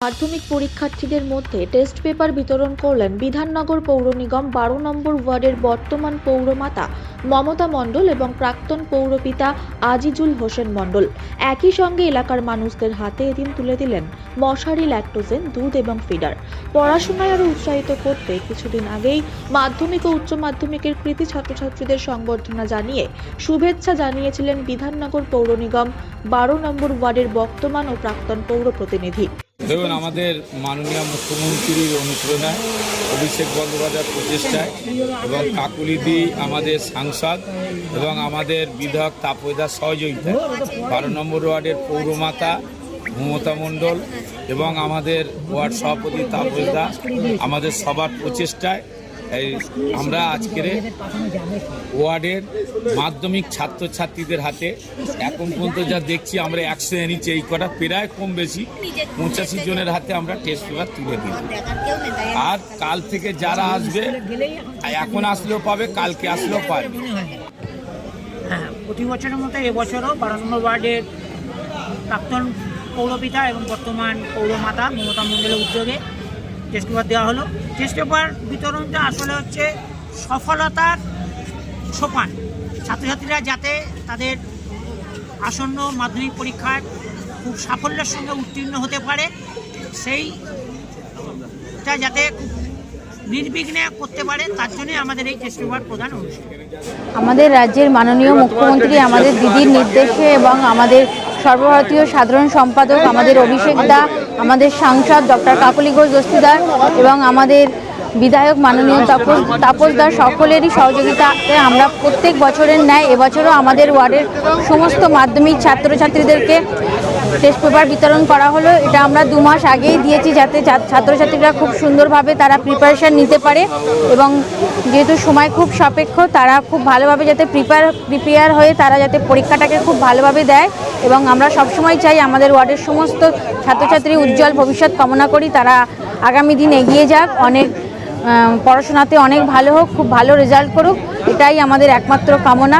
মাধ্যমিক পরীক্ষার্থীদের মধ্যে টেস্ট পেপার বিতরণ করলেন বিধাননগর পৌর নিগম বারো নম্বর ওয়ার্ডের বর্তমান পৌরমাতা মমতা মণ্ডল এবং প্রাক্তন পৌরপিতা আজিজুল হোসেন মণ্ডল। একই সঙ্গে এলাকার মানুষদের হাতে এদিন তুলে দিলেন মশারি ল্যাক্টোজেন দুধ এবং ফিডার পড়াশোনায় আরও উৎসাহিত করতে কিছুদিন আগেই মাধ্যমিক ও উচ্চ মাধ্যমিকের কৃতি ছাত্রছাত্রীদের সংবর্ধনা জানিয়ে শুভেচ্ছা জানিয়েছিলেন বিধাননগর পৌর নিগম বারো নম্বর ওয়ার্ডের বর্তমান ও প্রাক্তন পৌর প্রতিনিধি দেখুন আমাদের মাননীয় মুখ্যমন্ত্রীর অনুপ্রেরণায় অভিষেক বন্দ্যোপাধ্যায় প্রচেষ্টায় এবং কাকুলিদি আমাদের সাংসদ এবং আমাদের বিধায়ক তাপদার সহযোগিতা বারো নম্বর ওয়ার্ডের পৌরমাতা মমতা মণ্ডল এবং আমাদের ওয়ার্ড সভাপতি তাপদা আমাদের সবার প্রচেষ্টায় এই আমরা আজকের ওয়ার্ডের মাধ্যমিক ছাত্রছাত্রীদের হাতে এখন পর্যন্ত যা দেখছি, আমরা একশো নিচে এই কটা, প্রায় কম বেশি, পঁচাশি জনের হাতে আমরা টেস্ট পেপার তুলে দিই। আর কাল থেকে যারা আসবে, এখন আসলেও পাবে, কালকে আসলেও পাবে। হ্যাঁ প্রতি বছরের মতো এবছরও বারো নম্বর ওয়ার্ডের প্রাক্তন পৌরপিতা এবং বর্তমান পৌরমাতা মমতা মণ্ডলের উদ্যোগে টেস্ট পেপার দেওয়া হলো। টেস্ট পেপার বিতরণটা আসলে হচ্ছে সফলতার সোপান। ছাত্রছাত্রীরা যাতে তাদের আসন্ন মাধ্যমিক পরীক্ষায় খুব সাফল্যের সঙ্গে উত্তীর্ণ হতে পারে সেইটা যাতে নির্বিঘ্নে করতে পারে তার জন্যই আমাদের এই টেস্ট পেপার প্রধান অনুষ্ঠান। আমাদের রাজ্যের মাননীয় মুখ্যমন্ত্রী আমাদের দিদির নির্দেশে এবং আমাদের সর্বভারতীয় সাধারণ সম্পাদক আমাদের অভিষেক দা আমাদের সাংসদ ডক্টর কাকলি ঘোষ দস্তিদার এবং আমাদের বিধায়ক মাননীয় তাপস তাপস দার সকলেরই সহযোগিতাতে আমরা প্রত্যেক বছরের ন্যায় এবছরও আমাদের ওয়ার্ডের সমস্ত মাধ্যমিক ছাত্রছাত্রীদেরকে টেস্ট পেপার বিতরণ করা হলো। এটা আমরা দু মাস আগেই দিয়েছি যাতে ছাত্রছাত্রীরা খুব সুন্দরভাবে তারা প্রিপারেশান নিতে পারে এবং যেহেতু সময় খুব সাপেক্ষ, তারা খুব ভালোভাবে যাতে প্রিপেয়ার প্রিপেয়ার হয়ে তারা যাতে পরীক্ষাটাকে খুব ভালোভাবে দেয় এবং আমরা সবসময় চাই আমাদের ওয়ার্ডের সমস্ত ছাত্রছাত্রী উজ্জ্বল ভবিষ্যৎ কামনা করি। তারা আগামী দিন এগিয়ে যাক। অনেক পড়াশোনাতে অনেক ভালো হোক, খুব ভালো রেজাল্ট করুক। এটাই আমাদের একমাত্র কামনা।